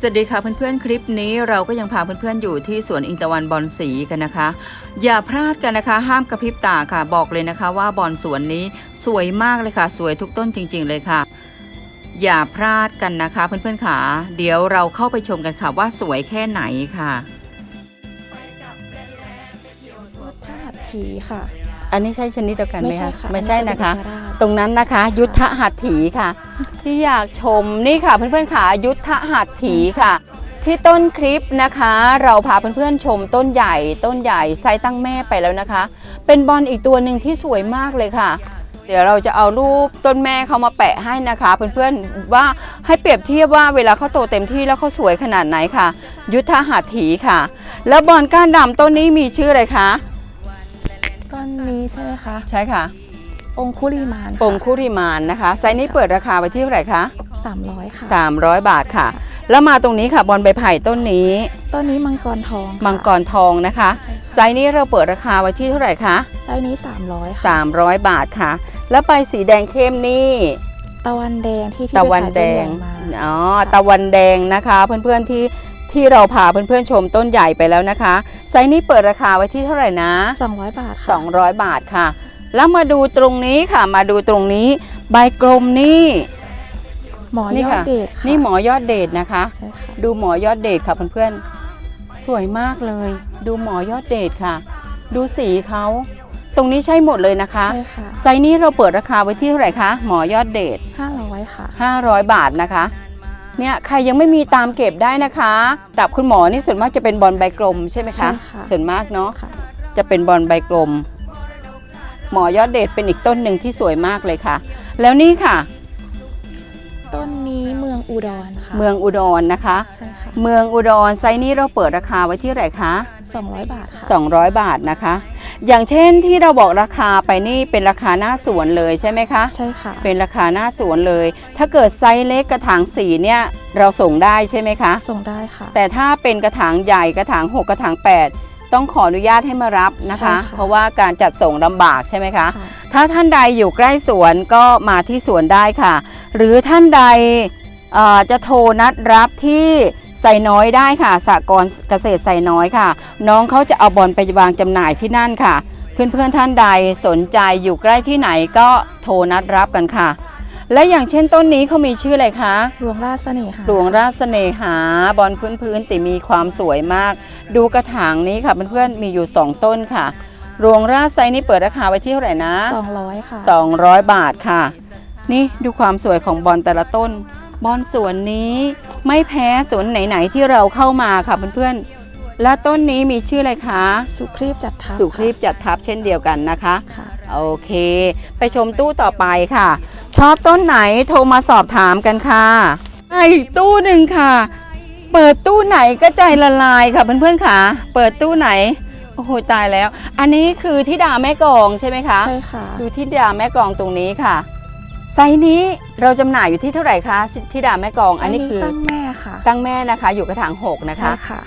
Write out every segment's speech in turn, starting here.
สวัสดีค่ะเพื่อนๆคลิปนี้เราก็ยังพาเพื่อนๆอยู่ที่สวนอิงตะวันบอลสีกันนะคะ อย่าพลาดกันนะคะ ห้ามกระพริบตาค่ะบอกเลยนะคะว่าบอลสวนนี้สวยมากเลยค่ะ สวยทุกต้นจริง ๆ เลยค่ะ อย่าพลาดกันนะคะเพื่อนๆค่ะเดี๋ยวเราเข้าไปชมกันค่ะว่าสวยแค่ไหนค่ะธาตุผีค่ะ อันนี้ใช่ชนิดเดียวกันไหมไม่ใช่คะค่ะไม่ใช่อันะคะเป็เอกราชตรงนั้นนะคะ ยุทธหัตถีค่ะ ที่อยากชมนี่ค่ะเพื่อนๆค่ะยุทธหัตถีค่ะ ที่ต้นคลิปนะคะ เราพาเพื่อนๆชมต้นใหญ่ต้นใหญ่ไซส์ตั้งแม่ไปแล้วนะคะ เป็นบอลอีกตัวหนึ่งที่สวยมากเลยค่ะเดี๋ยวเราจะเอารูปต้นแม่เขามาแปะให้นะคะ เพื่อนๆว่าให้เปรียบเทียบว่าเวลาเขาโตเต็มที่แล้วเขาสวยขนาดไหนค่ะ ยุทธหัตถีค่ะ แล้วบอลก้านดำต้นนี้มีชื่ออะไรคะ ต้นนี้ใช่ไหมคะใช่ค่ะองคุลีมานปงคุริมานนะคะ ไซส์นี้เปิดราคาไว้ที่เท่าไหร่คะสามร้อยค่ะ 300 บาทค่ะ แล้วมาตรงนี้ค่ะบอลใบไผ่ต้นนี้ ต้นนี้มังกรทองค่ะมังกรทองนะคะใช่ค่ะไซส์นี้เราเปิดราคาไว้ที่เท่าไหร่คะไซส์นี้สามร้อยค่ะ300 บาทค่ะ แล้วใบสีแดงเข้มนี่ตะวันแดงที่พี่ตะวันไปแดถ่ายงต้นใหญ่มาอ๋อตะวันแดงนะคะ เพื่อนๆที่ ที่เราพาเพื่อนๆชมต้นใหญ่ไปแล้วนะคะ ไซส์นี้เปิดราคาไว้ที่เท่าไหร่นะสองร้อยบาทค่ะ200 บาทค่ะ แล้วมาดูตรงนี้ค่ะ มาดูตรงนี้ ใบกลมนี่หมอนี่ยอดค่ะเดชค่ะนี่หมอยอดเดชนะคะใช่ค่ะดูหมอยอดเดชค่ะเพื่อนๆสวยมากเลย ดูหมอยอดเดชค่ะ ดูสีเขาตรงนี้ใช่หมดเลยนะคะ ใช่ค่ะไซส์นี้เราเปิดราคาไว้ที่เท่าไหร่คะหมอยอดเดชห้าร้อยค่ะ500 บาทนะคะ เนี่ยใครยังไม่มีตามเก็บได้นะคะตับคุณหมอนี่ส่วนมากจะเป็นบอลใบกลมใช่ไหมคะใช่ค่ะ ส่วนมากเนาะค่ะจะเป็นบอลใบกลม หมอยอดเดชเป็นอีกต้นหนึ่งที่สวยมากเลยค่ะ แล้วนี่ค่ะ ต้นนี้เมืองอุดรค่ะเมืองอุดรนะคะ ใช่ค่ะ เมืองอุดรไซส์นี้เราเปิดราคาไว้ที่เท่าไหร่คะ สองร้อยบาทค่ะ200 บาทนะคะ อย่างเช่นที่เราบอกราคาไปนี่เป็นราคาหน้าสวนเลยใช่ไหมคะใช่ค่ะ เป็นราคาหน้าสวนเลย ถ้าเกิดไซส์เล็กกระถางสีเนี่ยเราส่งได้ใช่ไหมคะ ส่งได้ค่ะ แต่ถ้าเป็นกระถางใหญ่กระถาง 6 กระถาง 8 ต้องขออนุญาตให้มารับนะคะใช่ค่ะเพราะว่าการจัดส่งลำบากใช่ไหมคะค่ะถ้าท่านใดอยู่ใกล้สวนก็มาที่สวนได้ค่ะ หรือท่านใดเอ่อจะโทรนัดรับที่ ไซน้อยได้ค่ะสากรณ์เกษตรไซน้อยค่ะ น้องเขาจะเอาบอลไปวางจำหน่ายที่นั่นค่ะ เพื่อนๆท่านใดสนใจอยู่ใกล้ที่ไหนก็โทรนัดรับกันค่ะ และอย่างเช่นต้นนี้เขามีชื่ออะไรคะหลวงราชเสน่หาหลวงราชเสน่หาบอลพื้นพื้นๆแต่มีความสวยมาก ดูกระถางนี้ค่ะเพื่อนๆมีอยู่ 2 ต้นค่ะหลวงราชไซนี้เปิดราคาไว้ที่เท่าไหร่นะสองร้อยค่ะ 200 บาทค่ะ นี่ดูความสวยของบอลแต่ละต้น บอลสวนนี้ไม่แพ้สวนไหนๆที่เราเข้ามาค่ะเพื่อนๆ และต้นนี้มีชื่ออะไรคะ สุครีบจัดทับสุครีบจัดทับเช่นเดียวกันนะคะค่ะโอเค ไปชมตู้ต่อไปค่ะ ชอบต้นไหนโทรมาสอบถามกันค่ะอะอีกตู้หนึ่งค่ะ เปิดตู้ไหนก็ใจละลายค่ะเพื่อนๆค่ะ เปิดตู้ไหนโอ้โหตายแล้ว อันนี้คือที่ดาแม่กลองใช่ไหมคะ ใช่ค่ะดูที่ดาแม่กลองตรงนี้ค่ะ ไซส์นี้เราจำหน่ายอยู่ที่เท่าไหร่คะที่ดาแม่กลอง อันนี้คือตั้งแม่ค่ะ ตั้งแม่นะคะอยู่กระถางหกนะใช่คะค่ะ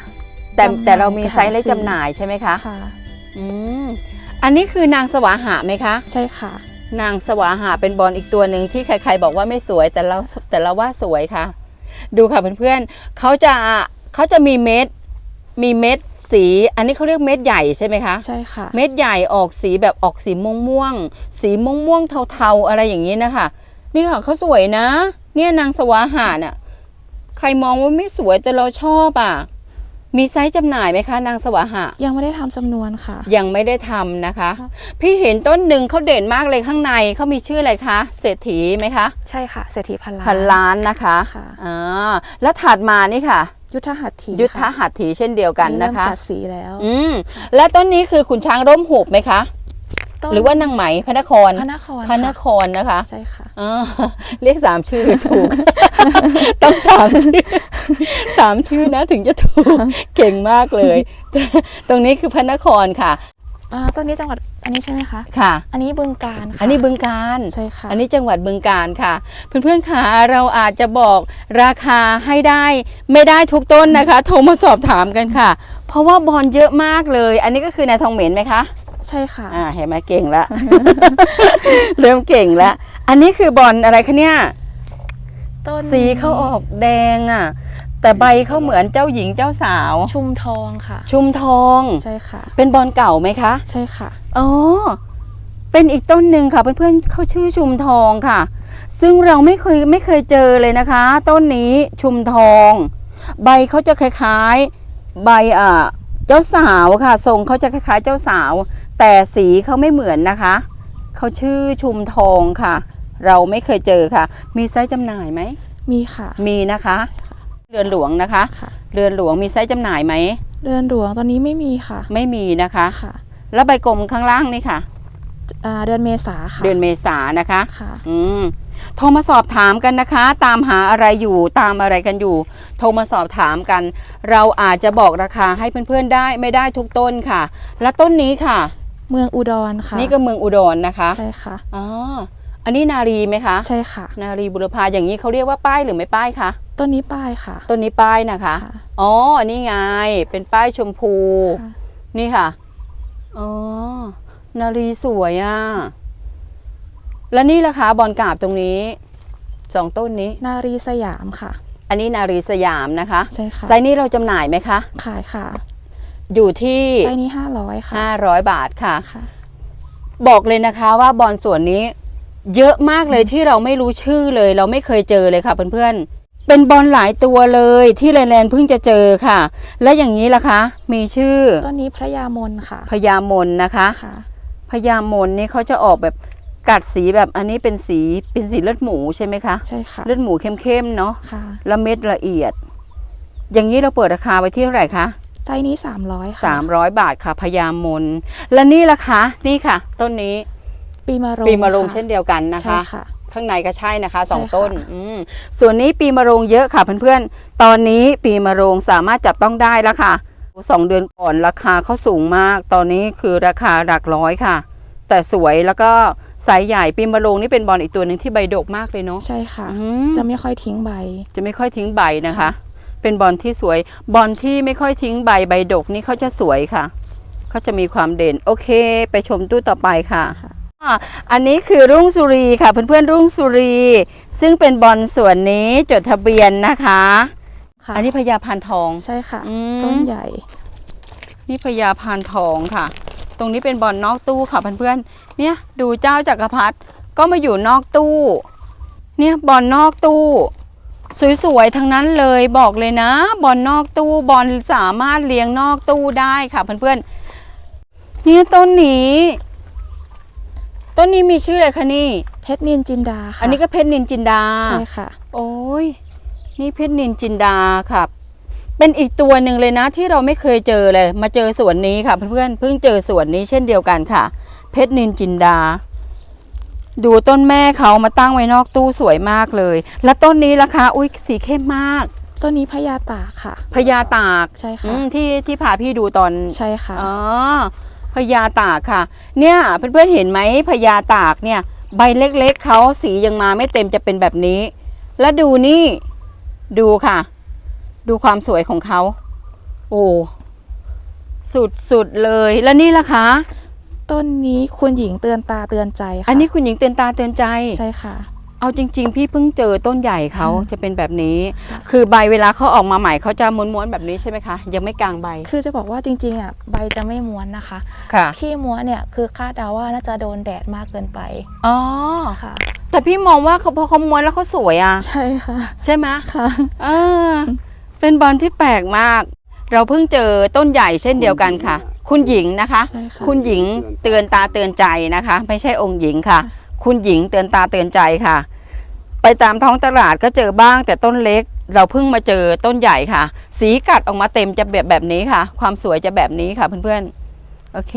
แต่จำหน่ายแต่เรามีไซส์เล็กกระถางสี่จำหน่ายใช่ไหมคะค่ะอืมอันนี้คือนางสวาหะไหมคะ ใช่ค่ะ นางสวาหาเป็นบอลอีกตัวหนึ่งที่ใคร ๆ บอกว่าไม่สวยแต่เราแต่เราว่าสวยค่ะ ดูค่ะเพื่อนๆเขาจะเขาจะมีเม็ดมีเม็ด สีอันนี้เขาเรียกเม็ดใหญ่ใช่ไหมคะใช่ค่ะ เม็ดใหญ่ออกสีแบบออกสีม่วงม่วงๆสีม่วงม่วงๆเทาๆอะไรอย่างนี้นะคะนี่ค่ะเขาสวยนะ เนี่ยนางสวาหาน่ะใครมองว่าไม่สวยแต่เราชอบอะมีไซส์จำหน่ายไหมคะ นางสวาหะ ยังไม่ได้ทำจำนวนค่ะ ยังไม่ได้ทำนะคะค่ะพี่เห็นต้นหนึ่งเขาเด่นมากเลยข้างในเขามีชื่ออะไรคะเศรษฐีไหมคะ ใช่ค่ะเศรษฐีพันล้านพันล้านนะคะค่ะอ่าแล้วถัดมานี่ค่ะ ยุทธหัตถียุทธค่ะหัตถีเช่นเดียวกันเริ่นะมคะตัดสีแล้ว อืมและต้นนี้คือขุนช้างร่มหูบไหมคะต้นหรือว่านางไหมพระนครพระนครพระนค่ะครนะคะ ใช่ค่ะอ่าเรียกสามชื่อถูก ต้องสามชื่อสามชื่อนะถึงจะถูก เก่งมากเลย ตรงนี้คือพระนครค่ะ อ่าต้นนี้จังหวัดอันนี้ใช่ไหมคะ ค่ะ อันนี้บึงการค่ะอันนี้บึงการใช่ค่ะ อันนี้จังหวัดบึงการค่ะ เพื่อนๆค่ะเราอาจจะบอกราคาให้ได้ไม่ได้ทุกต้นนะคะ โทรมาสอบถามกันค่ะ เพราะว่าบอลเยอะมากเลย อันนี้ก็คือนายทองเหม็นไหมคะใช่ค่ะ อ่าเห็นไหมเก่งละ เริ่มเก่งละ อันนี้คือบอลอะไรคะเนี่ย ต้น สีเขาออกแดงอะ แต่ใบเขาเหมือนเจ้าหญิงเจ้าสาว ชุมทองค่ะ ชุมทอง ใช่ค่ะ เป็นบอลเก่าไหมคะ ใช่ค่ะ อ๋อ เป็นอีกต้นหนึ่งค่ะ เพื่อนๆเขาชื่อชุมทองค่ะ ซึ่งเราไม่เคยไม่เคยเจอเลยนะคะ ต้นนี้ชุมทอง ใบเขาจะคล้ายๆ ใบอ่าเจ้าสาวค่ะ ทรงเขาจะคล้ายๆ เจ้าสาว แต่สีเขาไม่เหมือนนะคะ เขาชื่อชุมทองค่ะ เราไม่เคยเจอค่ะ มีไซส์จำหน่ายไหม มีค่ะ มีนะคะ เรือนหลวงนะคะ ค่ะ เรือนหลวงมีไซส์จำหน่ายไหม เรือนหลวงตอนนี้ไม่มีค่ะไม่มีนะคะ ค่ะแล้วใบกลมข้างล่างนี่ค่ะ อ่าเดือนเมษาค่ะเดือนเมษานะคะ ค่ะ อืมโทรมาสอบถามกันนะคะ ตามหาอะไรอยู่ตามอะไรกันอยู่ โทรมาสอบถามกัน เราอาจจะบอกราคาให้เพื่อนๆได้ไม่ได้ทุกต้นค่ะ และต้นนี้ค่ะ เมืองอุดรค่ะนี่ก็เมืองอุดรนะคะใช่ค่ะอ๋อ อันนี้นารีไหมคะใช่ค่ะ นารีบุรพาอย่างนี้เขาเรียกว่าป้ายหรือไม่ป้ายคะต้นนี้ป้ายค่ะ ต้นนี้ป้ายนะคะค่ะ อ๋ออันนี้ไงเป็นป้ายชมพู ค่ะนี่ค่ะ อ๋อ นารีสวยอะ และนี่ล่ะคะบอลกราบตรงนี้สองต้นนี้ นารีสยามค่ะ อันนี้นารีสยามนะคะ ใช่ค่ะไซส์นี้เราจำหน่ายไหมคะ ขายค่ะอยู่ที่ไซส์นี้ห้าร้อยค่ะ500 บาทค่ะ ค่ะ บอกเลยนะคะว่าบอลส่วนนี้ เยอะมากเลยที่เราไม่รู้ชื่อเลย เราไม่เคยเจอเลยค่ะเพื่อนๆ เป็นบอลหลายตัวเลยที่แลนด์เพิ่งจะเจอค่ะ และอย่างนี้ล่ะคะ มีชื่อต้นนี้พระยามนค่ะพญามนนะคะค่ะพญามนนี่เขาจะออกแบบกัดสีแบบอันนี้เป็นสีเป็นสีเลือดหมูใช่ไหมคะใช่ค่ะเลือดหมูเข้มๆเนาะค่ะและเม็ดละเอียด อย่างนี้เราเปิดราคาไว้ที่เท่าไหร่คะไซส์นี้สามร้อยค่ะสามร้อยบาทค่ะพญามนและนี่ล่ะคะ นี่ค่ะ ต้นนี้ ปีมะโรงปีมะโรงค่ะเช่นเดียวกันนะใช่คะ ค่ะ ข้างในก็ใช่นะคะสองใช่ค่ะ ต้นอืมส่วนนี้ปีมะโรงเยอะค่ะเพื่อนๆ ตอนนี้ปีมะโรงสามารถจับต้องได้แล้วค่ะสองเดือนก่อนราคาเขาสูงมาก ตอนนี้คือราคาหลักร้อยค่ะ แต่สวยแล้วก็ไซส์ใหญ่ปีมะโรงนี่เป็นบอลอีกตัวหนึ่งที่ใบดกมากเลยเนาะใช่ค่ะ อืม จะไม่ค่อยทิ้งใบ จะไม่ค่อยทิ้งใบนะคะ เป็นบอลที่สวย บอลที่ไม่ค่อยทิ้งใบใบดกนี่เขาจะสวยค่ะ เขาจะมีความเด่น โอเค ไปชมตู้ต่อไปค่ะ ค่ะ อะอันนี้คือรุ่งสุรีค่ะเพื่อนๆรุ่งสุรี ซึ่งเป็นบอลส่วนนี้จดทะเบียนนะคะ ค่ะอันนี้พญาพานทอง ใช่ค่ะ อืม ต้นใหญ่ นี่พญาพานทองค่ะ ตรงนี้เป็นบอลนอกตู้ค่ะเพื่อนๆเนี่ยดูเจ้าจักรพรรดิก็มาอยู่นอกตู้ เนี่ยบอลนอกตู้ สวยๆทั้งนั้นเลยบอกเลยนะ บอลนอกตู้บอลสามารถเลี้ยงนอกตู้ได้ค่ะเพื่อนๆเนี่ยต้นนี้ ต้นนี้มีชื่ออะไรคะนี่ เพชรนินจินดาค่ะอันนี้ก็เพชรนินจินดา ใช่ค่ะ โอ้ย นี่เพชรนินจินดาครับ เป็นอีกตัวหนึ่งเลยนะที่เราไม่เคยเจอเลย มาเจอสวนนี้ค่ะเพื่อนๆเพิ่งเจอสวนนี้เช่นเดียวกันค่ะ เพชรนินจินดา ดูต้นแม่เขามาตั้งไว้นอกตู้สวยมากเลย และต้นนี้ราคาอุ้ยสีเข้มมากต้นนี้พญาตากค่ะพญาตากใช่อืค่ะมที่ที่พาพี่ดูตอนใช่ค่ะอ๋อ พญาตากค่ะ เนี่ยเพื่อนๆเห็นไหมพญาตากเนี่ยใบเล็กๆเขาสียังมาไม่เต็มจะเป็นแบบนี้ แล้วดูนี่ดูค่ะ ดูความสวยของเขา โอ้สุดๆเลยแล้วนี่ล่ะคะต้นนี้คุณหญิงเตือนตาเตือนใจค่ะอันนี้คุณหญิงเตือนตาเตือนใจใช่ค่ะ เอาจริง ๆ พี่เพิ่งเจอต้นใหญ่เขาอืมจะเป็นแบบนี้ค่ะคือใบเวลาเขาออกมาใหม่เขาจะม้วนๆแบบนี้ใช่ไหมคะ ยังไม่กลางใบ คือจะบอกว่าจริงๆอะใบจะไม่ม้วนนะคะค่ะขี้ม้วนเนี่ยคือคาดเดาว่าน่าจะโดนแดดมากเกินไปอ๋อค่ะ แต่พี่มองว่าเขาพอเขาม้วนแล้วเขาสวยอะใช่ค่ะ ใช่ไหมค่ะเออเป็นบอลที่แปลกมาก เราเพิ่งเจอต้นใหญ่เช่นเดียวกันค่ะ คุณหญิงนะคะใช่ค่ะคุณหญิงเตือนตาเตือนใจนะคะ ไม่ใช่องค์หญิงค่ะ คุณหญิงเตือนตาเตือนใจค่ะ ไปตามท้องตลาดก็เจอบ้างแต่ต้นเล็ก เราเพิ่งมาเจอต้นใหญ่ค่ะ สีกัดออกมาเต็มจะแบบแบบนี้ค่ะ ความสวยจะแบบนี้ค่ะเพื่อนๆ โอเค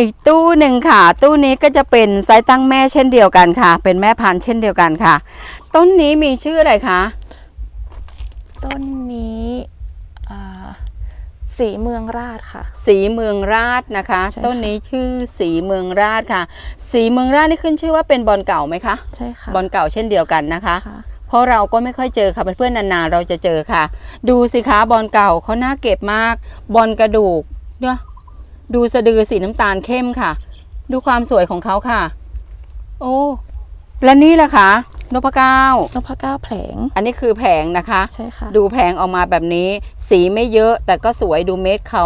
อีกตู้หนึ่งค่ะ ตู้นี้ก็จะเป็นไซส์ตั้งแม่เช่นเดียวกันค่ะ เป็นแม่พันธุ์เช่นเดียวกันค่ะ ต้นนี้มีชื่ออะไรคะ ต้น สีเมืองราชค่ะ สีเมืองราชนะคะ ใช่ค่ะ ต้นนี้ชื่อสีเมืองราชค่ะ สีเมืองราชนี่ขึ้นชื่อว่าเป็นบอลเก่าไหมคะใช่ค่ะบอลเก่าเช่นเดียวกันนะคะ ค่ะ เพราะเราก็ไม่ค่อยเจอค่ะเพื่อนๆนานๆเราจะเจอค่ะ ดูสิคะบอลเก่าเขาน่าเก็บมาก บอลกระดูกเนี่ยดูสะดือสีน้ำตาลเข้มค่ะ ดูความสวยของเขาค่ะ โอ้และนี่ล่ะคะ นพเก้านพเก้าแผลง อันนี้คือแผงนะคะ ใช่ค่ะ ดูแผงออกมาแบบนี้ สีไม่เยอะแต่ก็สวยดูเม็ดเขา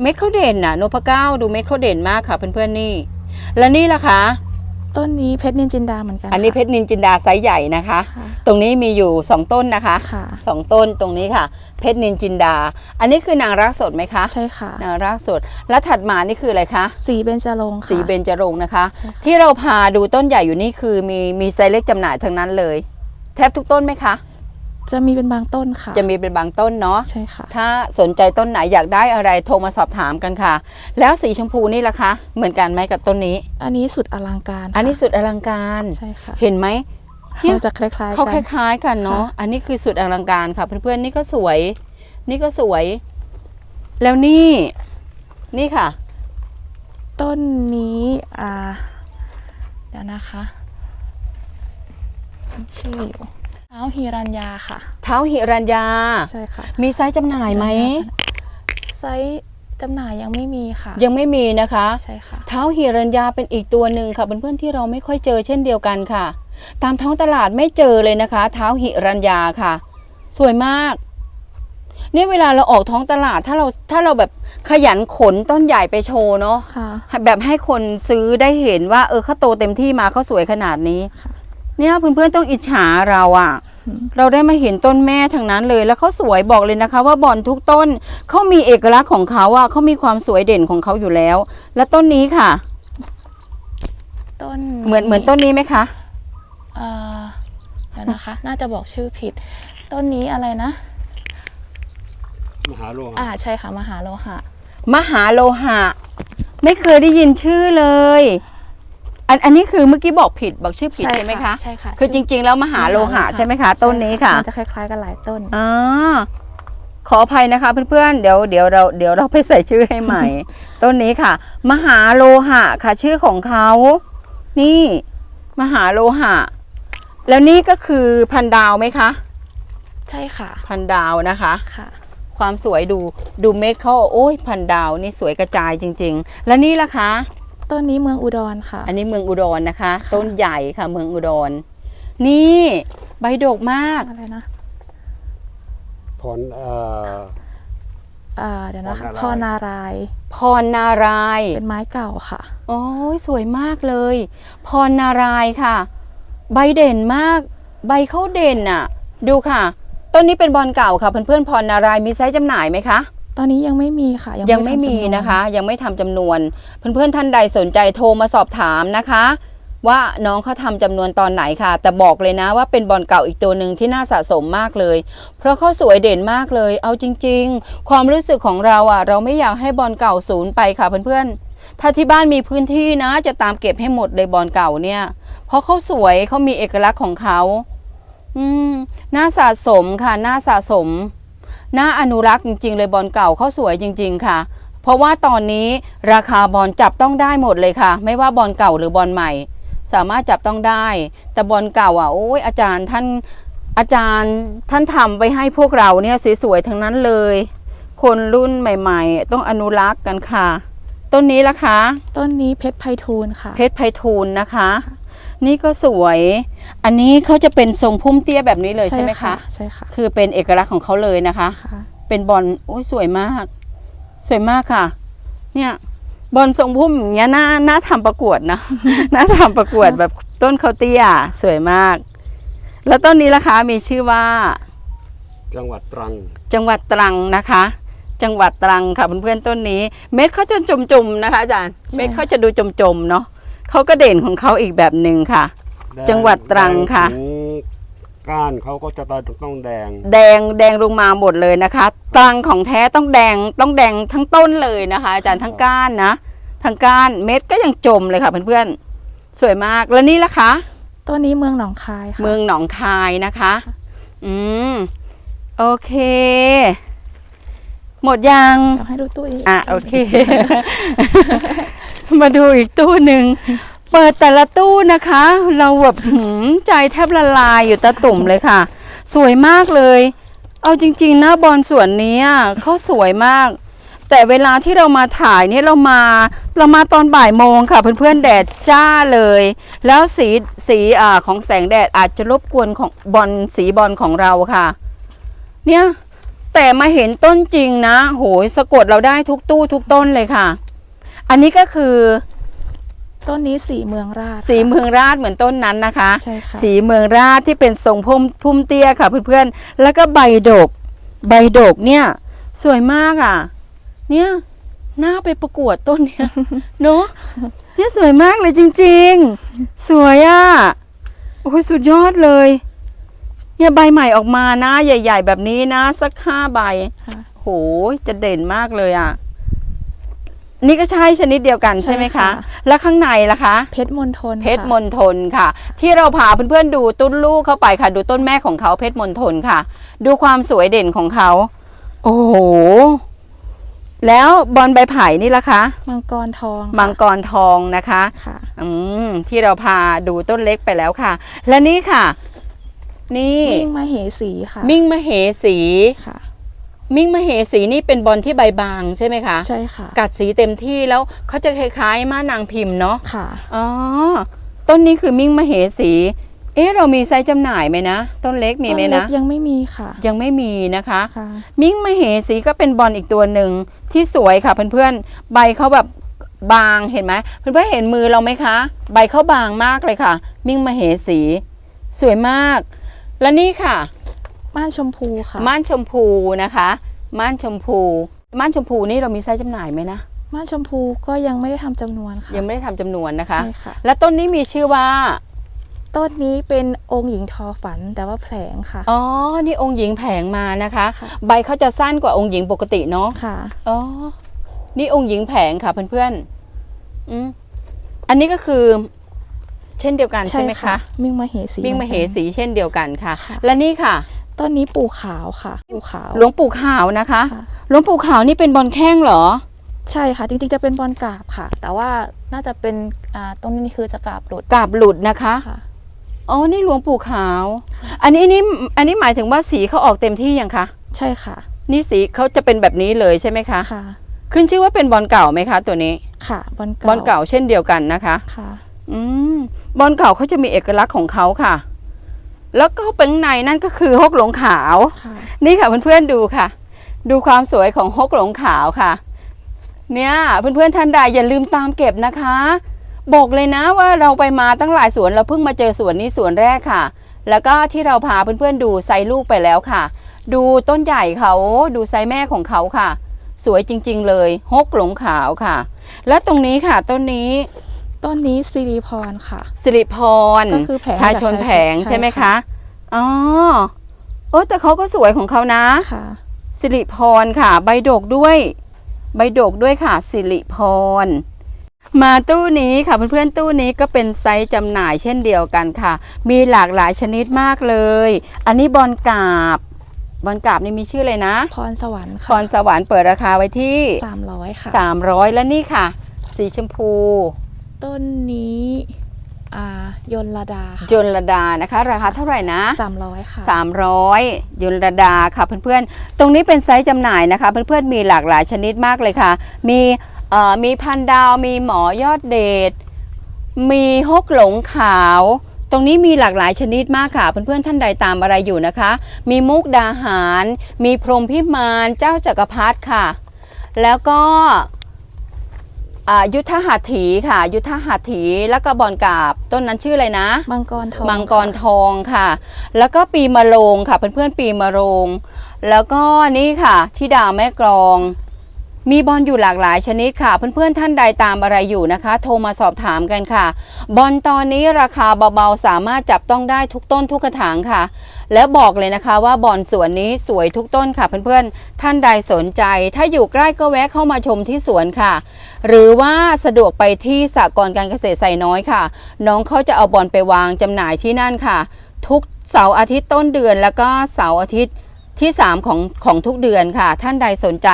เม็ดเขาเด่นน่ะนพเก้าดูเม็ดเขาเด่นมากค่ะเพื่อนๆนี่ และนี่ล่ะคะ ต้นนี้เพชรนินจินดาเหมือนกันอันนี้ค่ะเพชรนินจินดาไซส์ใหญ่นะคะ ค่ะตรงนี้มีอยู่ 2 ต้นนะคะค่ะ สองต้นตรงนี้ค่ะ เพชรนินจินดา อันนี้คือนางรักสดไหมคะใช่ค่ะ นางรักสด แล้วถัดมานี่คืออะไรคะ สีเบญจรงค์ค่ะ สีเบญจรงค์นะคะ ใช่ค่ะ ที่เราพาดูต้นใหญ่อยู่นี่คือมีมีไซส์เล็กจำหน่ายทั้งนั้นเลย แทบทุกต้นไหมคะ จะมีเป็นบางต้นค่ะ จะมีเป็นบางต้นเนาะใช่ค่ะ ถ้าสนใจต้นไหนอยากได้อะไรโทรมาสอบถามกันค่ะ แล้วสีชมพูนี่ล่ะคะ เหมือนกันไหมกับต้นนี้ อันนี้สุดอลังการ อันนี้ค่ะสุดอลังการใช่ค่ะ เห็นไหมเนี่ยเขาจะคล้ายๆเขาคกันล้าย ๆ กันเนาะค่ะอันนี้คือสุดอลังการค่ะ เพื่อนๆนี่ก็สวย นี่ก็สวย แล้วนี่นี่ค่ะ ต้นนี้อ่าเดี๋ยวนะคะชื่ออยู่เท้าฮีรัญญาค่ะ เท้าหิรัญญา ใช่ค่ะ มีไซส์จำหน่ายไหม ไซส์จำหน่ายยังไม่มีค่ะ ยังไม่มีนะคะ ใช่ค่ะ เท้าหิรัญญาเป็นอีกตัวหนึ่งค่ะเพื่อนๆที่เราไม่ค่อยเจอเช่นเดียวกันค่ะ ตามท้องตลาดไม่เจอเลยนะคะ เท้าหิรัญญาค่ะ สวยมากเนี่ยเวลาเราออกท้องตลาดถ้าเราถ้าเราแบบขยันขนต้นใหญ่ไปโชว์เนาะค่ะ แบบให้คนซื้อได้เห็นว่า เออเขาโตเต็มที่มาเขาสวยขนาดนี้ค่ะเนี่ยเพื่อนๆต้องอิจฉาเราอะอืม เราได้มาเห็นต้นแม่ทั้งนั้นเลย แล้วเขาสวยบอกเลยนะคะ ว่าบอนทุกต้นเขามีเอกลักษณ์ของเขาอะเขามีความสวยเด่นของเขาอยู่แล้ว และต้นนี้ค่ะ ต้นเหมือนเหมือนต้นนี้ไหมคะเอ่อเดี๋ยวนะคะ น่าจะบอกชื่อผิด ต้นนี้อะไรนะ มหาโลหะอ่าใช่ค่ะ มหาโลหะ มหาโลหะ ไม่เคยได้ยินชื่อเลย อันอันนี้คือเมื่อกี้บอกผิดบอกชื่อผิดใช่ไหมคะใช่ค่ะคือจริง ๆ แล้วมหาโลหะใช่ไหมคะ ต้นนี้ค่ะมันจะคล้ายๆกันหลายต้นอ่าขออภัยนะคะเพื่อนๆเดี๋ยวเดี๋ยวเราเดี๋ยวเราไปใส่ชื่อให้ใหม่ ต้นนี้ค่ะ มหาโลหะค่ะ ชื่อของเขานี่มหาโลหะ แล้วนี่ก็คือพันดาวไหมคะ ใช่ค่ะ พันดาวนะคะค่ะ ความสวยดูดูเม็ดเขาโอ้ยพันดาวนี่สวยกระจายจริง ๆ และนี่ล่ะคะ ต้นนี้เมืองอุดรค่ะ อันนี้เมืองอุดรนะคะ ต้นใหญ่ค่ะเมืองอุดร นี่ใบดกมากอะไรนะผลเอ่ออ่าเดี๋ยวนะคะพพรรนารายณ์นารายณ์พรนารายณ์เป็นไม้เก่าค่ะ โอ้ยสวยมากเลย พรนารายณ์ค่ะ ใบเด่นมาก ใบเขาเด่นอะ ดูค่ะ ต้นนี้เป็นบอลเก่าค่ะเพื่อนๆพรนารายณ์มีไซส์จำหน่ายไหมคะ ตอนนี้ยังไม่มีค่ะ ยังไม่มีทำจำวนะคะ ยังไม่ทำจำนวน เพื่อนๆท่านใดสนใจโทรมาสอบถามนะคะ ว่าน้องเขาทำจำนวนตอนไหนค่ะ แต่บอกเลยนะว่าเป็นบอลเก่าอีกตัวหนึ่งที่น่าสะสมมากเลย เพราะเขาสวยเด่นมากเลย เอาจริง ๆ ความรู้สึกของเราอะ เราไม่อยากให้บอลเก่าศูนย์ไปค่ะเพื่อนๆถ้าที่บ้านมีพื้นที่นะ จะตามเก็บให้หมดเลยบอลเก่าเนี่ย เพราะเขาสวยเขามีเอกลักษณ์ของเขา อืมน่าสะสมค่ะน่าสะสม น่าอนุรักษ์จริง ๆ เลยบอลเก่าเขาสวยจริง ๆ ค่ะ เพราะว่าตอนนี้ราคาบอลจับต้องได้หมดเลยค่ะ ไม่ว่าบอลเก่าหรือบอลใหม่ สามารถจับต้องได้ แต่บอลเก่าอะโอ้ยอาจารย์ท่านอาจารย์ท่านทำไว้ให้พวกเราเนี่ยสวยๆทั้งนั้นเลย คนรุ่นใหม่ ๆ ต้องอนุรักษ์กันค่ะ ต้นนี้ละคะ ต้นนี้เพชรไพฑูรย์ค่ะ เพชรไพฑูรย์นะคะ นี่ก็สวย อันนี้เขาจะเป็นทรงพุ่มเตี้ยแบบนี้เลยใช่ไหมคะใช่ค่ะคือเป็นเอกลักษณ์ของเขาเลยนะคะค่ะเป็นบอลโอ้ยสวยมาก สวยมากค่ะ เนี่ยบอลทรงพุ่มอย่างเงี้ยน่าน่าทำประกวดนะน่าทำประกวดแบบต้นเขาเตี้ยสวยมาก แล้วต้นนี้ล่ะคะมีชื่อว่า จังหวัดตรัง จังหวัดตรังนะคะ จังหวัดตรังค่ะเพื่อนๆต้นนี้ เม็ดเขาจะจมๆนะคะอาจารย์ใช่เม็ดเขาจะดูจมๆเนาะ เขาก็เด่นของเขาอีกแบบหนึ่งค่ะแดจังหวัดตรังค่ะ แดถึก้านเขาก็จะต้องแดง แดงแดงลงมาหมดเลยนะคะตรังของแท้ต้องแดงต้องแดงทั้งต้นเลยนะคะ อาจารย์ทั้งก้านนะทั้งก้านเม็ดก็ยังจมเลยค่ะเพื่อนๆสวยมากแล้วนี่ล่ะคะต้นนี้เมืองหนองคายค่ะ เมืองหนองคายนะคะอืม โอเค หมดยัง เดี๋ยวให้ดูตู้อีกอะ โอเค มาดูอีกตู้หนึ่ง เปิดแต่ละตู้นะคะ เราแบบหืมใจแทบละลายอยู่ตะตุ่มเลยค่ะ สวยมากเลย เอาจริง ๆ นะบอลส่วนนี้เขาสวยมาก แต่เวลาที่เรามาถ่ายเนี่ยเรามาเรามาตอนบ่ายโมงค่ะ เพื่อนๆแดดจ้าเลย แล้วสีสีอ่าของแสงแดดอาจจะรบกวนของบอลสีบอลของเราค่ะ เนี่ยแต่มาเห็นต้นจริงนะ โหยสะกดเราได้ทุกตู้ทุกต้นเลยค่ะ อันนี้ก็คือต้นนี้สีเมืองราชสีค่ะเมืองราชเหมือนต้นนั้นนะคะ ใช่ค่ะสีเมืองราชที่เป็นทรงพุ่มพุ่มเตี้ยค่ะเพื่อนๆ แล้วก็ใบดก ใบดกเนี่ย สวยมากอะ เนี่ยน่าไปประกวดต้นเนี่ยเนอะเนี่ยสวยมากเลยจริง ๆ สวยอะโอ้ยสุดยอดเลยเนี่ยใบใหม่ออกมานะ ใหญ่ ๆ แบบนี้นะ สักห้าใบค่ะโหจะเด่นมากเลยอะ นี่ก็ใช่ชนิดเดียวกันใช่ไหมใช่คะค่ะ แล้วข้างในล่ะคะ เพชรมณฑลเพชรค่ะมณฑลค่ะ ที่เราพาเพื่อนๆดูต้นลูกเข้าไปค่ะ ดูต้นแม่ของเขาเพชรมณฑลค่ะ ดูความสวยเด่นของเขา โอ้โห แล้วบอลใบไผ่นี่ล่ะคะ มังกรทองค่ะมังกรทองนะคะ ค่ะ อืมที่เราพาดูต้นเล็กไปแล้วค่ะ และนี่ค่ะ นี่ มิ่งมาเหสีค่ะ มิ่งมเหสี ค่ะ มิ่งมเหสีนี่เป็นบอลที่ใบบางใช่ไหมคะ ใช่ค่ะ กัดสีเต็มที่แล้วเขาจะคล้ายๆม้านางพิมพ์เนาะค่ะอ๋อต้นนี้คือมิ่งมเหสี เอ๊ะเรามีไซส์จำหน่ายไหมนะ ต้นเล็กมีไหมต้นเล็นะกยังไม่มีค่ะ ยังไม่มีนะคะค่ะมิ่งมเหสีก็เป็นบอลอีกตัวหนึ่งที่สวยค่ะเพื่อนๆใบเขาแบบบางเห็นไหมเพื่อนๆเห็นมือเราไหมคะ ใบเขาบางมากเลยค่ะ มิ่งมเหสี สวยมาก และนี่ค่ะ ม่านชมพูค่ะ ม่านชมพูนะคะ ม่านชมพู ม่านชมพูนี่เรามีไซส์จำหน่ายไหมนะ ม่านชมพูก็ยังไม่ได้ทำจำนวนค่ะยังไม่ได้ทำจำนวนนะคะ ใช่ค่ะ และต้นนี้มีชื่อว่า ต้นนี้เป็นองค์หญิงทอฝันแต่ว่าแผลงค่ะ อ๋อ นี่องค์หญิงแผงมานะคะ ค่ะ ใบเขาจะสั้นกว่าองค์หญิงปกติเนาะ ค่ะ อ๋อ นี่องค์หญิงแผงค่ะเพื่อนๆอืมอันนี้ก็คือ เช่นเดียวกันใช่ไหมคะ มิ่งมาเหสีมิ่งมเหสีเช่นเดียวกันค่ะ ค่ะ และนี่ค่ะ ต้นนี้ปู่ขาวค่ะ ปู่ขาวหลวงปู่ขาวนะคะค่ะหลวงปู่ขาวนี่เป็นบอลแข้งเหรอ ใช่ค่ะ จริงๆจะเป็นบอลกราบค่ะ แต่ว่าน่าจะเป็นอ่าตรงนี้คือจะกราบหลุดกาบหลุดนะคะค่ะ อ๋อนี่หลวงปู่ขาว อันนี้นี่อันนี้หมายถึงว่าสีเขาออกเต็มที่ยังคะใช่ค่ะนี่สีเขาจะเป็นแบบนี้เลยใช่ไหมคะ ค่ะขึ้นชื่อว่าเป็นบอลเก่าไหมคะ ตัวนี้ค่ะบอลเก่าบอลเก่าเช่นเดียวกันนะคะ ค่ะ อืมบอลเก่าเขาจะมีเอกลักษณ์ของเขาค่ะ แล้วก็เป็นในนั่นก็คือฮกหลงขาวค่ะนี่ค่ะเพื่อนๆดูค่ะ ดูความสวยของฮกหลงขาวค่ะ เนี่ยเพื่อนๆท่านใดอย่าลืมตามเก็บนะคะ บอกเลยนะว่าเราไปมาตั้งหลายสวนเราเพิ่งมาเจอสวนนี้สวนแรกค่ะ แล้วก็ที่เราพาเพื่อนๆดูไซส์ลูกไปแล้วค่ะ ดูต้นใหญ่เขาดูไซส์แม่ของเขาค่ะ สวยจริงๆเลยฮกหลงขาวค่ะ และตรงนี้ค่ะต้นนี้ ต้นนี้สิริพรค่ะ สิริพรก็คือแผงชายชนแผงใช่ใช่ไหมค่ะคะอ๋อโอ้แต่เขาก็สวยของเขานะค่ะ สิริพรค่ะ ใบดกด้วย ใบดกด้วยค่ะ สิริพรมาตู้นี้ค่ะเพื่อนๆตู้นี้ก็เป็นไซส์จำหน่ายเช่นเดียวกันค่ะ มีหลากหลายชนิดมากเลย อันนี้บอลกาบบอลกาบนี่มีชื่อเลยนะพรสวรรค์พค่ะรสวรรค์เปิดราคาไว้ที่สามร้อยค่ะ300 และนี่ค่ะ สีชมพู ต้นนี้อ่ายนระดาค่ะจนระดานะคะ ราคาเท่าไหร่นะสามร้อยค่ะ300ยุนระดาค่ะเพื่อนๆ ตรงนี้เป็นไซส์จำหน่ายนะคะ เพื่อนๆมีหลากหลายชนิดมากเลยค่ะ มีเอ่อมีพันดาวมีหมอยอดเดชมีฮกหลงขาว ตรงนี้มีหลากหลายชนิดมากค่ะ เพื่อนๆท่านใดตามอะไรอยู่นะคะ มีมุกดาหาร มีพรหมพิมานเจ้าจักรพรรดิค่ะ แล้วก็อ่า ยุทธหัตถีค่ะ ยุทธหัตถีแล้วก็บอลกาบต้นนั้นชื่ออะไรนะมังกรทองมังกรค่ะทองค่ะ แล้วก็ปีมะโรงค่ะเพื่อนๆปีมะโรง แล้วก็นี่ค่ะที่ดาวแม่กรอง มีบอลอยู่หลากหลายชนิดค่ะ เพื่อนๆท่านใดตามอะไรอยู่นะคะ โทรมาสอบถามกันค่ะ บอลตอนนี้ราคาเบาๆ สามารถจับต้องได้ทุกต้นทุกกระถางค่ะ แล้วบอกเลยนะคะว่าบอลสวนนี้สวยทุกต้นค่ะ เพื่อนๆท่านใดสนใจ ถ้าอยู่ใกล้ก็แวะเข้ามาชมที่สวนค่ะ หรือว่าสะดวกไปที่สากลการเกษตรไซน้อยค่ะ น้องเขาจะเอาบอลไปวางจำหน่ายที่นั่นค่ะ ทุกเสาร์อาทิตย์ต้นเดือนแล้วก็เสาร์อาทิตย์ ที่ 3 ของของทุกเดือนค่ะ ท่านใดสนใจ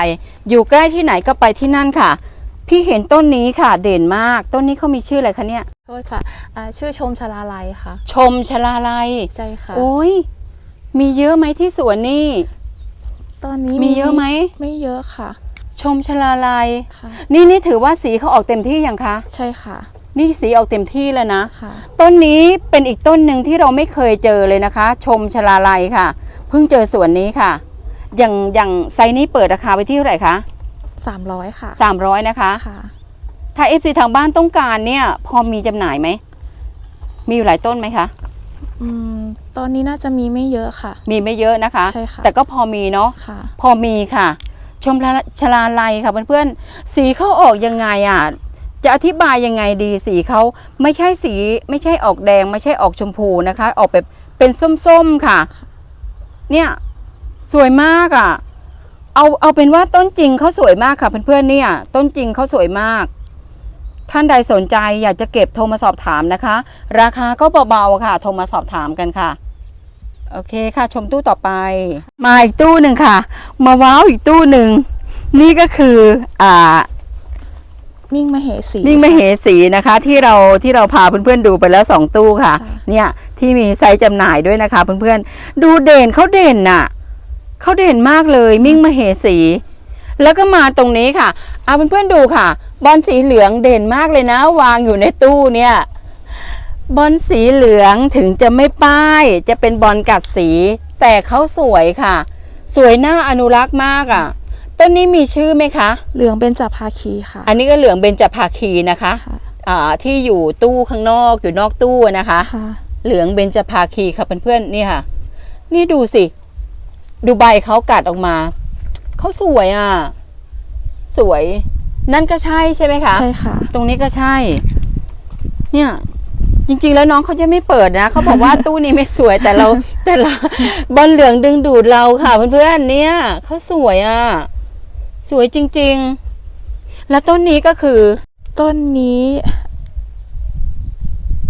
อยู่ใกล้ที่ไหนก็ไปที่นั่นค่ะ พี่เห็นต้นนี้ค่ะ เด่นมาก ต้นนี้เขามีชื่ออะไรคะเนี่ย โทษค่ะอ่าชื่อชมชลาลัยค่ะ ชมชลาลัยใช่ค่ะโอ้ยมีเยอะไหมที่สวนนี่ ตอนนี้มีเยอะไหม ไม่เยอะค่ะชชมชลาลัยค่ะ นี่นี่ถือว่าสีเขาออกเต็มที่ยังคะ ใช่ค่ะ นี่สีออกเต็มที่แล้วนะ ค่ะ ต้นนี้เป็นอีกต้นหนึ่งที่เราไม่เคยเจอเลยนะคะ ชมชลาลัยค่ะ เพิ่งเจอสวนนี้ค่ะ อย่างอย่างไซส์นี้เปิดราคาไปที่เท่าไหร่คะ300ค่ะ300นะคะ ค่ะ ถ้า FC ทางบ้านต้องการเนี่ย พอมีจำหน่ายไหม มีอยู่หลายต้นไหมคะ อืมตอนนี้น่าจะมีไม่เยอะค่ะ มีไม่เยอะนะคะ ใช่ค่ะ แต่ก็พอมีเนาะ ค่ะ พอมีค่ะ ชมชลาลัยค่ะเพื่อนๆ สีเขาออกยังไงอะ จะอธิบายยังไงดีสีเขาไม่ใช่สีไม่ใช่ออกแดง ไม่ใช่ออกชมพูนะคะ ออกแบบเป็นส้มๆค่ะ เนี่ยสวยมากอะ เอาเอาเป็นว่าต้นจริงเขาสวยมากค่ะเพื่อนๆเนี่ย ต้นจริงเขาสวยมาก ท่านใดสนใจอยากจะเก็บโทรมาสอบถามนะคะ ราคาก็เบาๆค่ะ โทรมาสอบถามกันค่ะ โอเคค่ะ ชมตู้ต่อไป มาอีกตู้หนึ่งค่ะ มาว้าวอีกตู้หนึ่งนี่ก็คืออ่า มิ่งมเหสีนิ่งมเหสีนะคะ ที่เราที่เราพาเพื่อนๆดูไปแล้วสองตู้ค่ะค่ะ เนี่ยที่มีไซส์จำหน่ายด้วยนะคะ เพื่อนๆดูเด่นเขาเด่นน่ะเขาเด่นมากเลยมิ่งมเหสี แล้วก็มาตรงนี้ค่ะเอาเพื่อนๆดูค่ะ บอลสีเหลืองเด่นมากเลยนะ วางอยู่ในตู้เนี่ยบอลสีเหลืองถึงจะไม่ป้ายจะเป็นบอลกัดสี แต่เขาสวยค่ะ สวยน่าอนุรักษ์มากอะ่ะ ต้นนี้มีชื่อไหมคะ เหลืองเป็นจับภาคีค่ะ อันนี้ก็เหลืองเบญจภาคีนะคะค่ะ อ่าที่อยู่ตู้ข้างนอกอยู่นอกตู้นะคะ ค่ะ เหลืองเบญจภาคีค่ะเพื่อนๆนี่ค่ะ นี่ดูสิ ดูใบเขากัดออกมา เขาสวยอะ สวย นั่นก็ใช่ใช่ไหมคะ ใช่ค่ะ ตรงนี้ก็ใช่ เนี่ย จริง ๆ แล้วน้องเขาจะไม่เปิดนะ เขาบอกว่า ตู้นี้ไม่สวยแต่เรา แต่เราบอลเหลืองดึงดูดเราค่ะเพื่อนๆเนี่ยเขาสวยอะ สวยจริงๆ แล้วต้นนี้ก็คือ ต้นนี้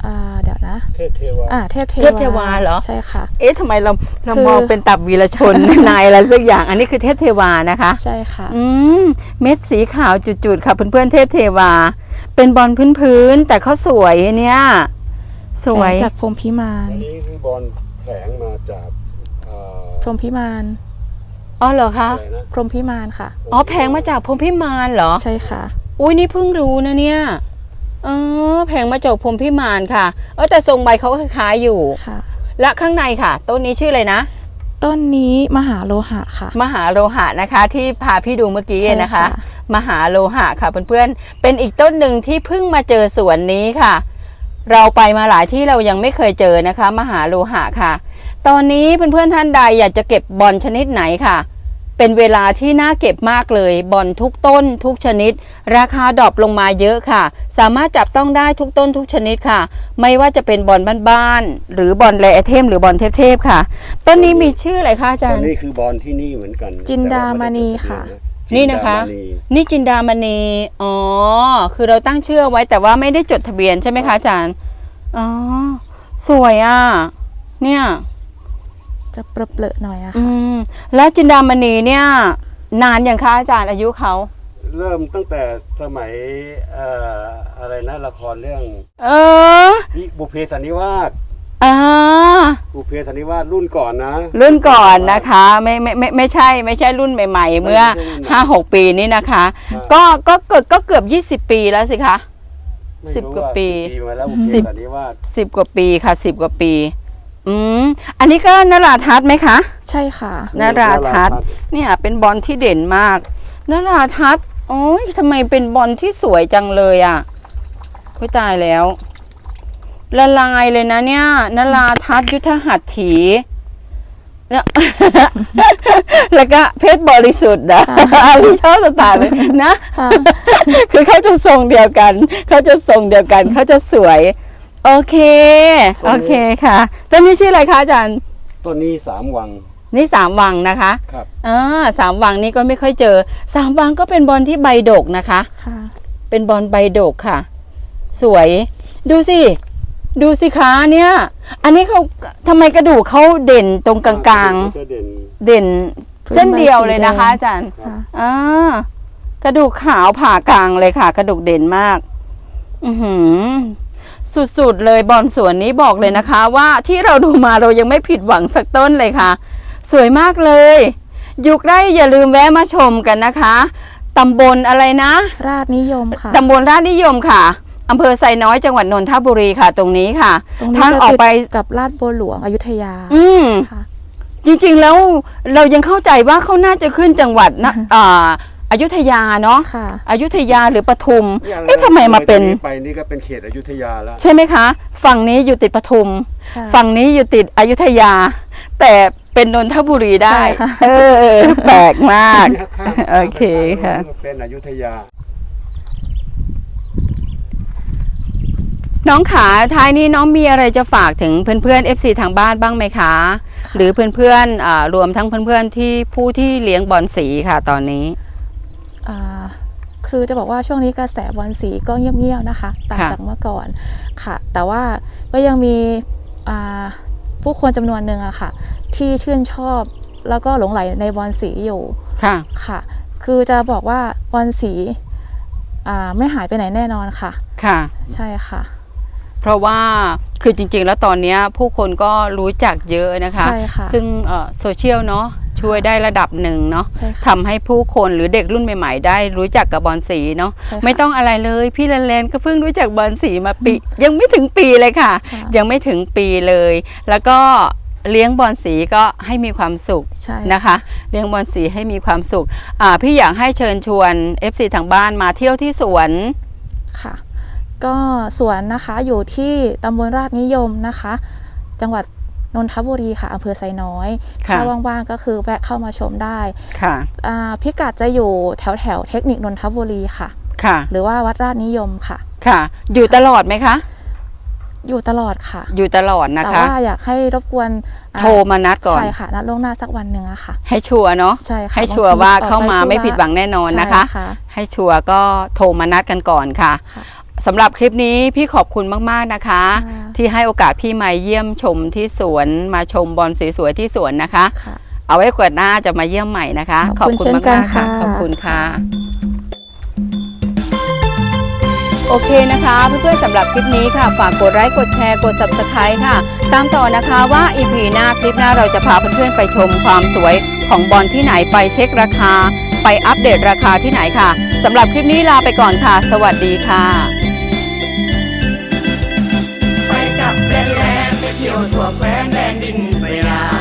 อ่าเดี๋ยวนะเทพเทวาอ่าเทพเทเทพเทวาเหรอ ใช่ค่ะ เอ๊ะทำไมเราเราคือมองเป็นตับวีรชน นายอะไรสักอย่าง อันนี้คือเทพเทวานะคะ ใช่ค่ะ อืมเม็ดสีขาวจุดๆค่ะเพื่อนๆเทพเทวา เป็นบอลพื้นๆแต่เขาสวยเนี่ย สวยจากพรหมพิมานอันนี้คือบอลแผลงมาจากเอ่อพรหมพิมาน อ๋อเหรอคะอะไรนะ พรหมพิมานค่ะ อ๋อแพงมาจากพรหมพิมานเหรอ ใช่ค่ะ อุ้ยนี่เพิ่งรู้นะเนี่ยเออแพงมาจากพรหมพิมานค่ะ เออแต่ทรงใบเขาก็คล้ายๆอยู่ ค่ะ และข้างในค่ะ ต้นนี้ชื่ออะไรนะ ต้นนี้มหาโลหะค่ะ มหาโลหะนะคะ ที่พาพี่ดูเมื่อกี้ใช่นะคะ ค่ะ มหาโลหะค่ะเพื่อนๆ เป็นอีกต้นหนึ่งที่เพิ่งมาเจอสวนนี้ค่ะ เราไปมาหลายที่เรายังไม่เคยเจอนะคะ มหาโลหะค่ะ ตอนนี้เพื่อนๆท่านใดอยากจะเก็บบอลชนิดไหนค่ะ เป็นเวลาที่น่าเก็บมากเลยบอลทุกต้นทุกชนิด ราคาดรอปลงมาเยอะค่ะ สามารถจับต้องได้ทุกต้นทุกชนิดค่ะ ไม่ว่าจะเป็นบอลบ้านๆหรือบอลแรไอเทมหรือบอลเทพๆค่ะ ต้นนี้มีชื่ออะไรคะอาจาตอรนย์ นี้คือบอลที่นี่เหมือนกัน จินดามณีค่ะแต่ว่าไม่ได้จดทเบียนี่นะคะจิดามณีนี่จินดามณีอ๋อคือเราตั้งชื่อไว้แต่ว่าไม่ได้จดทะเบียนใช่ไหมคะอาจารย์อ๋อสวยอะเนี่ย จะเปรอะๆหน่อยอะอืค่ะมและจินดามณีเนี่ย นานอย่างคะอาจารย์อายุเขาเริ่มตั้งแต่สมัยเอ่ออะไรนะละครเรื่องเออวิบุพเพสันนิวาสอ่าบุพเพสันนิวาสรุ่นก่อนนะ รุ่นก่อนนะคะไม่ไม่ไม่ไม่ใช่ไม่ใช่รุ่นใหม่ ๆ เมื่อ ไม่ใช่รุ่นใหม่ห้าหกปีนี้นะคะ ครับ ก็ก็เกิดก็เกือบยี่สิบปีแล้วสิคะ ไม่สิบรู้กว่าปี กี่มาแล้วบุพเพสิบสันนิวาสสิบกว่าปีค่ะสิบกว่าปี อืมอันนี้ก็นราทัศน์ไหมคะใช่ค่ะ นราทัศน์เนี่ยเป็นบอลที่เด่นมาก นราทัศน์โอ้ยทำไมเป็นบอลที่สวยจังเลยอะคุยตายแล้ว ละลายเลยนะเนี่ยนราทัศน์ยุทธหัตถีเนี่ยแล้วก็เพชรบริสุทธิ์นะพี่ชอบสไตล์เลยนะค่ะคือเขาจะทรงเดียวกัน เขาจะทรงเดียวกัน เขาจะสวย โอเค โอเคค่ะต้นนี้ชื่ออะไรคะอาจารย์ ต้นนี้สามวัง นี่สามวังนะคะครับอ่าสามวังนี่ก็ไม่ค่อยเจอสามวังก็เป็นบอลที่ใบดกนะคะ ค่ะ เป็นบอลใบดกค่ะ สวย ดูสิ ดูสิคะเนี่ย อันนี้เขาทำไมกระดูกเขาเด่นตรงกลางจะเด่นๆเด่นเส้นเดียวเลยนะคะพื้นใบสีแดง อาจารย์ค่ะ อ่ากระดูกขาวผ่ากลางเลยค่ะ กระดูกเด่นมาก อือหือ สุดๆเลยบอลสวนนี้บอกเลยนะคะ ว่าที่เราดูมาเรายังไม่ผิดหวังสักต้นเลยค่ะ สวยมากเลย ยุคได้อย่าลืมแวะมาชมกันนะคะตำบลอะไรนะ ราชนิยมค่ะตำบลราชนิยมค่ะอำเภอไซน้อยจังหวัดนนทบุรีค่ะ ตรงนี้ค่ะตรงนี้ทางจะออกติดไปกับลาดบัวหลวงอยุธยา อืมค่ะจริงๆแล้วเรายังเข้าใจว่าเขาน่าจะขึ้นจังหวัดนะอ่า อยุธยาเนาะค่ะ อยุธยาหรือปทุมย่งเอ๊ะทำไมมาเป็นไปนี่ก็เป็นเขตอยุธยาแล้วใช่ไหมคะ ฝั่งนี้อยู่ติดปทุมใช่ฝั่งนี้อยู่ติดอยุธยา แต่เป็นนนทบุรีได้ใช่ค่ะเออแปลกมากเนี่ยข้ามโอเคค่ะเป็นอยุธยา น้องขาท้ายนี้น้องมีอะไรจะฝากถึงเพื่อนๆ FC ทางบ้านบ้างไหมคะ หรือเพื่อนๆอ่ารวมทั้งเพื่อนๆที่ผู้ที่เลี้ยงบอลสีค่ะตอนนี้อ่า คือจะบอกว่าช่วงนี้กระแสบอลสีก็เงียบๆนะคะต่างค่ะจากเมื่อก่อนค่ะ แต่ว่าก็ยังมีอ่าผู้คนจำนวนหนึ่งอะค่ะ ที่ชื่นชอบแล้วก็หลงไหลในบอลสีอยู่ ค่ะ ค่ะ คือจะบอกว่าบอลสีอ่าไม่หายไปไหนแน่นอนค่ะ ค่ะ ใช่ค่ะ เพราะว่าคือจริงๆ แล้วตอนเนี้ยผู้คนก็รู้จักเยอะนะคะใช่ค่ะซึ่งเอ่อโซเชียลเนาะ ช่วยได้ระดับหนึ่งเนาะใช่ค่ะ ทำให้ผู้คนหรือเด็กรุ่นใหม่ๆ ได้รู้จักกับบอลสีเนาะใช่ค่ะ ไม่ต้องอะไรเลยพี่เลนเลนก็เพิ่งรู้จักบอลสีมาปี ยังไม่ถึงปีเลยค่ะ ค่ะ ยังไม่ถึงปีเลย แล้วก็เลี้ยงบอลสีก็ให้มีความสุข ใช่ นะคะเลี้ยงบอลสีให้มีความสุขอ่าพี่อยากให้เชิญชวน FC ทางบ้านมาเที่ยวที่สวน ค่ะก็สวนนะคะอยู่ที่ตำบลราชนิยมนะคะ จังหวัด นนทบุรีค่ะอำเภอไซน้อยค่ะถ้าว่างๆก็คือแวะเข้ามาชมได้ค่ะอ่าพิกัดจะอยู่แถวแถวๆเทคนิคนนทบุรีค่ะค่ะ หรือว่าวัดราชนิยมค่ะค่ะ อยู่ตลอดไหมคะอยู่ตลอดค่ะ อยู่ตลอดนะแต่คะว่าอยากให้รบกวนอ่โทรมานัดก่อน ใช่ค่ะ นัดล่วงหน้าสักวันหนึ่งอะค่ะ ให้ชัวร์เนาะ ใช่ค่ะ ให้ชัวร์บงทีว่าออกเข้ามาปธุระไม่ผิดหวังแน่นอนนะคะใช่ค่ะให้ชัวร์ก็โทรมานัดกันก่อนค่ะค่ะ สำหรับคลิปนี้พี่ขอบคุณมากๆนะคะค่ะที่ให้โอกาสพี่มาเยี่ยมชมที่สวนมาชมบอลสวยๆที่สวนนะคะค่ะเอาไว้ขวดหน้าจะมาเยี่ยมใหม่นะคะ ขอบคุณเช่นกันมากๆค่ะค่ะขอบคุณค่ะ โอเคนะคะเพื่อนๆสำหรับคลิปนี้ค่ะ ฝากกดไลค์กดแชร์กด subscribe ค่ะ ตามต่อนะคะว่า EP หน้าคลิปหน้าเราจะพาเพื่อนๆไปชมความสวยของบอลที่ไหนไปเช็คราคา ไปอัปเดตราคาที่ไหนค่ะสำหรับคลิปนี้ลาไปก่อนค่ะ สวัสดีค่ะ ที่ยวทั่วแคว้นแดนดินสยาม